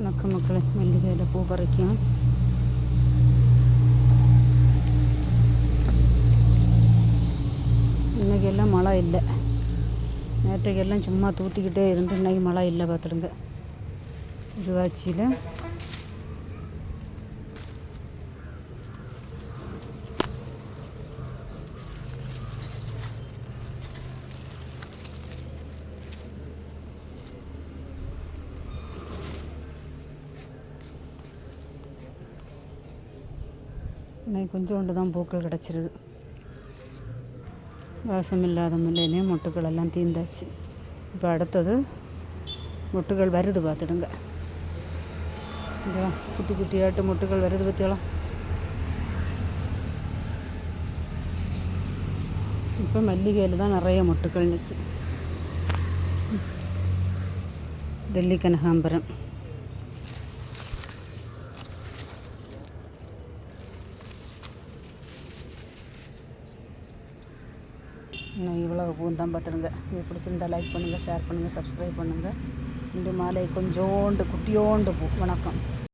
வணக்கம் மக்களை மல்லிகையில் பூ பறிக்கும் இன்றைக்கி எல்லாம் மழை இல்லை. நேற்றைக்கெல்லாம் சும்மா தூத்திக்கிட்டே இருந்து இன்றைக்கி மழை இல்லை பார்த்துடுங்க இதுவாச்சியில் இன்னைக்கு கொஞ்சோண்டு தான் பூக்கள் கிடச்சிருக்கு வாசம் இல்லாத முல்லையிலே மொட்டுக்கள் எல்லாம் தீந்தாச்சு. இப்போ அடுத்தது மொட்டுகள் வருது பார்த்துடுங்க. இங்கே குட்டி குட்டியாட்டு மொட்டுகள் வருது பற்றியலாம் இப்போ மல்லிகையில் தான் நிறைய மொட்டுக்கள் நிற்கும் டெல்லி கனகாம்பரம் இன்னும் இவ்வளோ பூந்தான் பார்த்துருங்க. இது பிடிச்சிருந்தா லைக் பண்ணுங்கள் ஷேர் பண்ணுங்கள் சப்ஸ்கிரைப் பண்ணுங்கள் இன்று மாலை கொஞ்சோண்டு குட்டியோண்டு பூ. வணக்கம்.